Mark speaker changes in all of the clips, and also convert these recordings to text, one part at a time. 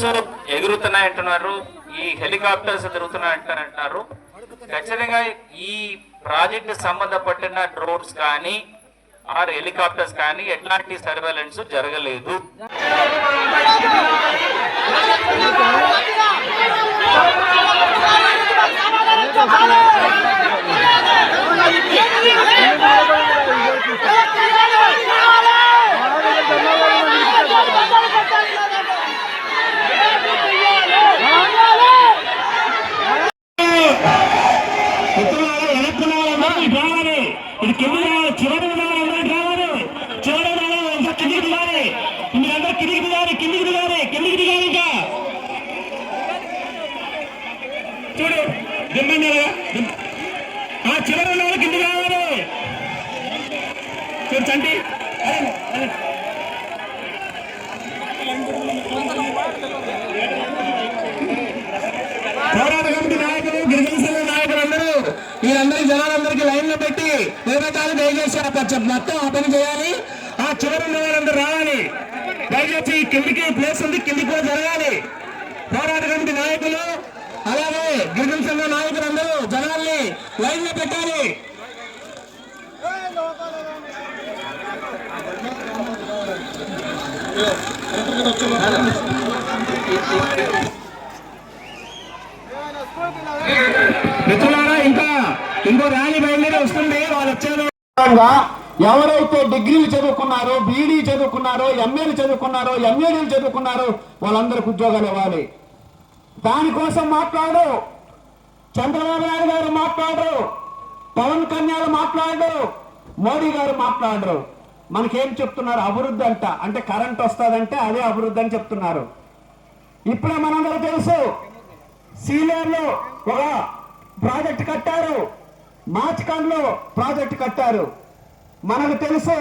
Speaker 1: Drones ఎగురుతున్నాయి అంటున్నారు ఈ helicopters తిరుగుతున్నాయి అంటారు ఖచ్చితంగా ఈ ప్రాజెక్ట్ సంబంధపడిన డ్రోన్స్ కానీ ఆర్ హెలికాప్టర్స్ కానీ ఎట్లాంటి సర్వేలెన్స్ జరగలేదు.
Speaker 2: ఇది కింద రావాలి చివరి రావాలి చివరి వాళ్ళు ఇంకా కిందికి దిగాలి. మీరందరూ కిందికి దిగాలి కిందికి దిగాలి కిందికి దిగాలి ఇంకా. చూడు దిమ్మండి ఆ చివరి వాళ్ళు కిందికి రావాలి. చూడు చంటి. పోరాట కమిటీ నాయకులు గిరిజన సంఘ నాయకులు అందరూ వీరందరి జనాలు లైన్ దయచేసి ఆ మొత్తం ఆ పని చేయాలి. ఆ చివరి వాళ్ళందరూ రావాలి దయచేసి కిందికి ప్లేస్ ఉంది. కిందికి కూడా జరగాలి. పోరాట కమిటీ నాయకులు అలాగే గిరిజన సంఘ నాయకులందరూ జనాల్ని లైన్లో పెట్టాలి. మిత్రులారా ఇంకో ర్యాలీ బయలుదేరి వస్తుంది. వాళ్ళు వచ్చారు ఎవరైతే డిగ్రీలు చదువుకున్నారో బీడీ చదువుకున్నారో ఎంఏలు చదువుకున్నారో ఎంఏడీలు చదువుకున్నారో వాళ్ళందరికి ఉద్యోగాలు ఇవ్వాలి. దానికోసం మాట్లాడు. చంద్రబాబు నాయుడు గారు మాట్లాడరు. పవన్ కళ్యాణ్ మాట్లాడరు. మోడీ గారు మాట్లాడరు. మనకేం చెప్తున్నారు? అభివృద్ధి అంట. అంటే కరెంట్ వస్తుందంటే అదే అభివృద్ధి అని చెప్తున్నారు. ఇప్పుడే మనందరూ తెలుసు. సీనియర్లు ఒక ప్రాజెక్ట్ కట్టారు. మార్చికాన్లో ప్రాజెక్ట్ కట్టారు. మనకు తెలుసు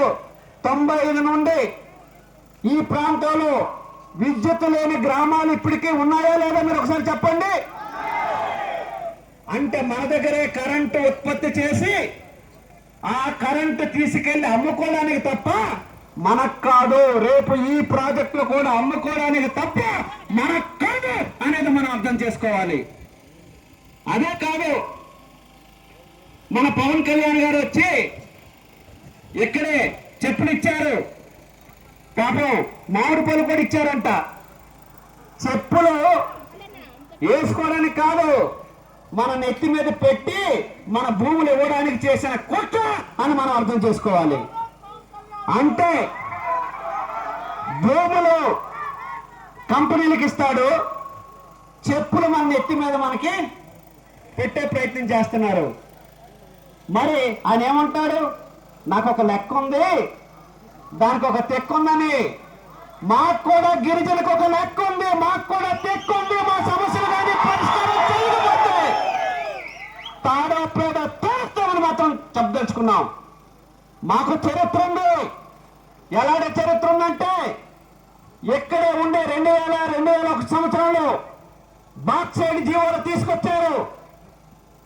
Speaker 2: తొంభై నుండి ఈ ప్రాంతంలో విద్యుత్ లేని గ్రామాలు ఇప్పటికీ ఉన్నాయా లేదా మీరు ఒకసారి చెప్పండి? అంటే మన దగ్గరే కరెంటు ఉత్పత్తి చేసి ఆ కరెంటు తీసుకెళ్ళి అమ్ముకోవడానికి తప్ప మనకు కాదు. రేపు ఈ ప్రాజెక్టులు కూడా అమ్ముకోవడానికి తప్ప మనకు కాదు అనేది మనం అర్థం చేసుకోవాలి. అదే కాదు మన పవన్ కళ్యాణ్ గారు వచ్చి ఇక్కడే చెప్పులు ఇచ్చారు. పాపం మామిడి పళ్ళు కూడా ఇచ్చారంట. చెప్పులు వేసుకోవడానికి కాదు మన నెత్తి మీద పెట్టి మన భూములు ఇవ్వడానికి చేసిన కుట్ర అని మనం అర్థం చేసుకోవాలి. అంటే భూములు కంపెనీలకు ఇస్తాడు చెప్పులు మన నెత్తి మీద మనకి పెట్టే ప్రయత్నం చేస్తున్నారు. మరి ఆయన ఏమంటాడు? నాకు ఒక లెక్క ఉంది దానికి ఒక తెక్క ఉందని మాకు కూడా గిరిజనకు ఒక లెక్క ఉంది మాకు కూడా తెక్క ఉంది మా సమస్యలు కానీ పరిష్కారం చేయకపోతే తాడా పేడ తోస్తామని మాత్రం చెప్పదలుచుకున్నాం. మాకు చరిత్ర ఉంది. ఎలాంటి చరిత్ర ఉందంటే ఇక్కడే ఉండే రెండు వేల రెండు వేల ఒక సంవత్సరంలో బాక్సైడ్ జీవోలు తీసుకొచ్చారు.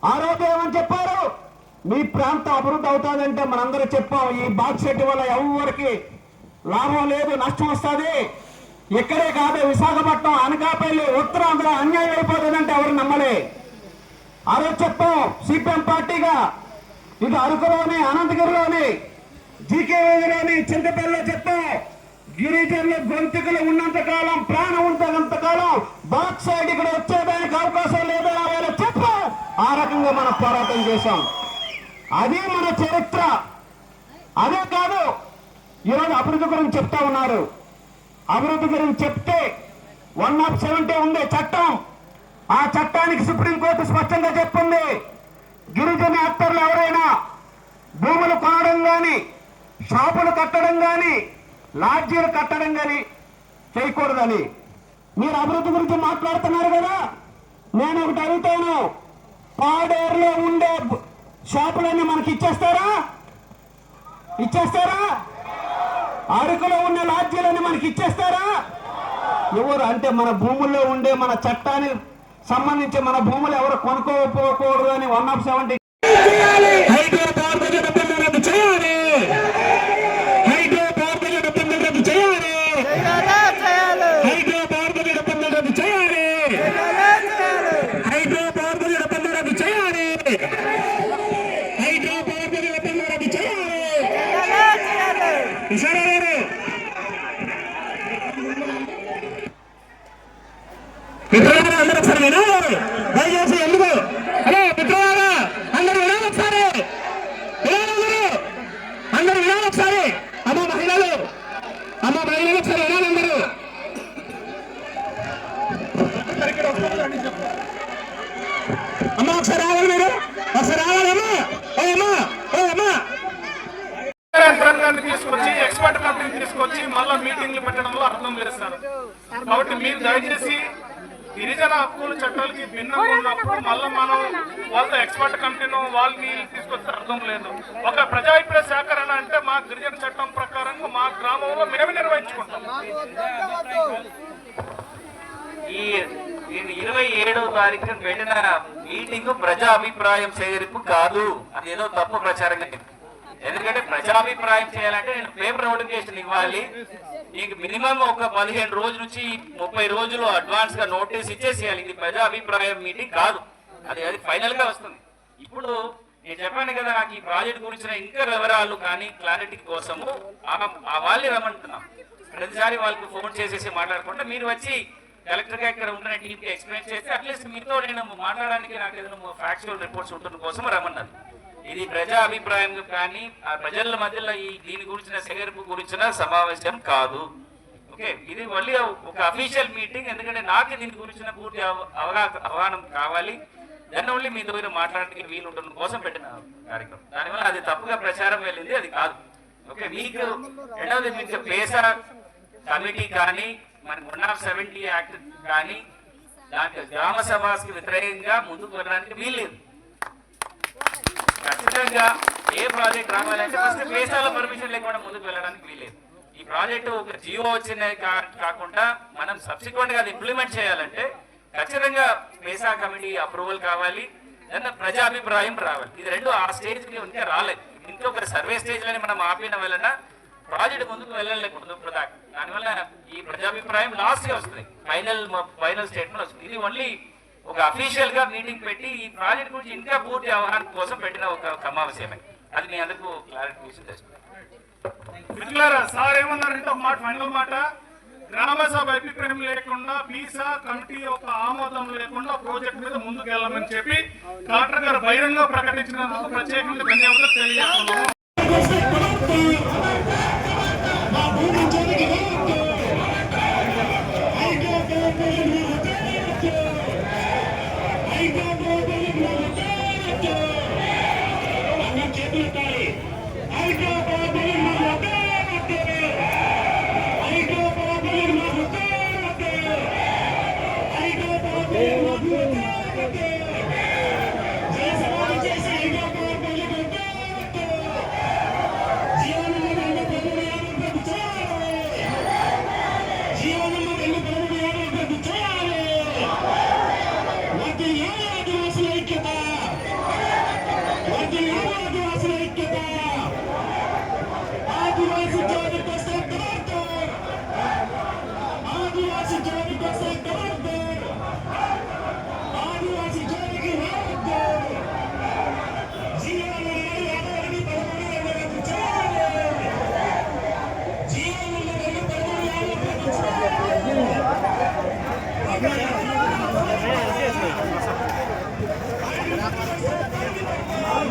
Speaker 2: ఆ రోజు ఏమని చెప్పారు? మీ ప్రాంతం అభివృద్ధి అవుతుందంటే మనందరూ చెప్పాం ఈ బాక్సెట్ వల్ల ఎవరికి లాభం లేదు నష్టం వస్తుంది. ఇక్కడే కాదు విశాఖపట్నం అనకాపల్లి ఉత్తరాంధ్ర అన్యాయం అయిపోతుందంటే ఎవరు నమ్మలే. ఆ రోజు చెప్పాం సిపిఎం పార్టీగా ఇది అరకులోని అనంతగిరిలోని జీకేలోని చింతపల్లిలో చెప్పాం గిరిజనుల గొంతుకులు ఉన్నంత కాలం ప్రాణం ఉన్నంత కాలం బాక్సైడ్ ఇక్కడ వచ్చేదానికి అవకాశం లేదని ఆయన చెప్పాం. ఆ రకంగా మనం పోరాటం చేశాం. అదే మన చరిత్ర. అదే కాదు ఈరోజు అభివృద్ధి గురించి చెప్తా ఉన్నారు. అభివృద్ధి గురించి చెప్తే వన్ ఆఫ్ సెవెంటీ ఉండే చట్టం. ఆ చట్టానికి సుప్రీంకోర్టు స్పష్టంగా చెప్పింది. గిరిజన యాక్టర్లు ఎవరైనా భూములు కొనడం కానీ షాపులు కట్టడం కానీ లాడ్జీలు కట్టడం కానీ చేయకూడదని. మీరు అభివృద్ధి గురించి మాట్లాడుతున్నారు కదా? నేను ఒకటి అడుగుతాను. పాడేరులో ఉండే షాపులన్నీ మనకి ఇచ్చేస్తారా? ఇచ్చేస్తారా? అరకులో ఉన్న లాడ్జీలన్నీ మనకి ఇచ్చేస్తారా? ఎవరు అంటే మన భూముల్లో ఉండే మన చట్టానికి సంబంధించి మన భూములు ఎవరు కొనుక్కోకపోకూడదు అని వన్ ఆఫ్ సెవెంటీ
Speaker 3: కిషోర్ గారు. మిత్రులారా అందరూ ఒకసారి వినాలి దయచేసి ఎందుకు? హలో మిత్రులారా అందరూ వినాలి ఒకసారి. వినాలి అందరూ. వినాలి ఒకసారి. అమ్మ మహిళలు. అమ్మ మహిళలు ఒకసారి వినాలి అందరూ అమ్మ ఒకసారి రావాలి మీరు ఒకసారి రావాలి అమ్మా ఓ అమ్మా ఓ అమ్మా
Speaker 4: యంత్రాంగాన్ని తీసుకొచ్చి ఎక్స్పర్ట్ కంపెనీ తీసుకొచ్చి మళ్ళా మీటింగ్లు పెట్టడంలో అర్థం లేదు సార్ కాబట్టి మీరు దయచేసి గిరిజన హక్కుల చట్టాలకి భిన్నంగా ఉన్నప్పుడు మళ్ళీ మనం వాళ్ళతో ఎక్స్పర్ట్ కంపెనీ వాళ్ళని తీసుకొస్తే అర్థం లేదు. ఒక ప్రజాభిప్రాయ సేకరణ అంటే మా గిరిజన చట్టం ప్రకారంగా మా గ్రామంలో మేము నిర్వహించుకుంటాం.
Speaker 1: ఈ ఇరవై ఏడవ తారీఖున పెట్టిన మీటింగ్ ప్రజా అభిప్రాయం సేకరింపు కాదు. అది ఏదో తప్పు ప్రచారంగా. ఎందుకంటే ప్రజాభిప్రాయం చేయాలంటే నేను పేపర్ నోటిఫికేషన్ ఇవ్వాలి. నీకు మినిమం ఒక పదిహేను రోజుల నుంచి ముప్పై రోజులు అడ్వాన్స్గా నోటీస్ ఇచ్చేసేయాలి. ఇది ప్రజా అభిప్రాయం మీటింగ్ కాదు. అది అది ఫైనల్గా వస్తుంది. ఇప్పుడు నేను చెప్పాను కదా నాకు ఈ ప్రాజెక్ట్ గురించిన ఇంకా వివరాలు కానీ క్లారిటీ కోసము ఆ- వాళ్ళే రమ్మంటున్నాం. ప్రతిసారి వాళ్ళకి ఫోన్ చేసేసి మాట్లాడకుండా మీరు వచ్చి కలెక్టర్గా ఇక్కడ ఉన్న టీంకి ఎక్స్ప్లెయిన్ చేస్తే అట్లీస్ట్ మీతో నేను మాట్లాడడానికి నాకు ఏదైనా ఫ్యాక్చువల్ రిపోర్ట్స్ ఉంటున్న కోసం రమ్మన్నారు. ఇది ప్రజా అభిప్రాయం కానీ ఆ ప్రజల మధ్యలో ఈ దీని గురించిన సెగరుపు గురించిన సమావేశం కాదు. ఓకే ఇది మళ్ళీ ఒక అఫీషియల్ మీటింగ్ ఎందుకంటే నాకు దీని గురించిన పూర్తి అవ- అవగాహన కావాలి. దాన్ని ఓన్లీ మీ దగ్గర మాట్లాడడానికి వీలు ఉండడం కోసం పెట్టిన కార్యక్రమం. దానివల్ల అది తప్పుగా ప్రచారం వెళ్ళింది అది కాదు. ఓకే మీకు రెండవది మీకు పేసా కమిటీ కానీ మన వన్ ఆఫ్ సెవెంటీ యాక్ట్ కానీ దాంట్లో గ్రామ సభకి వ్యతిరేకంగా ముందుకు వెళ్ళడానికి వీల్లేదు. ఖచ్చితంగా ఏ ప్రాజెక్ట్ రావాలంటే ఫస్ట్ ప్లేసాల పర్మిషన్ లేకుండా ముందుకు వెళ్ళడానికి వీలేదు ఈ ప్రాజెక్టు ఒక జియో వచ్చిన కాకుండా మనం సబ్సిక్వెంట్గా అది ఇంప్లిమెంట్ చేయాలంటే ఖచ్చితంగా పేసా కమిటీ అప్రూవల్ కావాలి దాని ప్రజాభిప్రాయం రావాలి. ఇది రెండు ఆ స్టేజ్కి ఇంకా రాలేదు ఇంకా ఒక సర్వే స్టేజ్లోనే మనం ఆపిన వలన ప్రాజెక్ట్ ముందుకు వెళ్ళలేకూడదు దానివల్ల ఈ ప్రజాభిప్రాయం లాస్ట్గా వస్తుంది. ఫైనల్ ఫైనల్ స్టేట్మెంట్ వస్తుంది. ఇది ఓన్లీ ఒక అఫీషియల్గా మీటింగ్ పెట్టి ఈ ప్రాజెక్ట్ గురించి ఇంకా పూర్తి అవగాహన కోసం పెట్టిన ఒక సమావేశమే. అది మీ అందరికీ క్లారిఫికేషన్ తెస్తుంది
Speaker 4: మిత్రులారా సార్ ఏమన్నారంటే ఒక మాట ఫైనల్ మాట. గ్రామ సభ అభిప్రాయం లేకుండా బీసా కమిటీ యొక్క ఆమోదం లేకుండా ప్రాజెక్ట్ మీద ముందుకు వెళ్ళమని చెప్పి కలెక్టర్ గారు బహిరంగ ప్రకటించినందుకు ప్రత్యేకంగా ధన్యవాదాలు తెలియజేస్తున్నాము.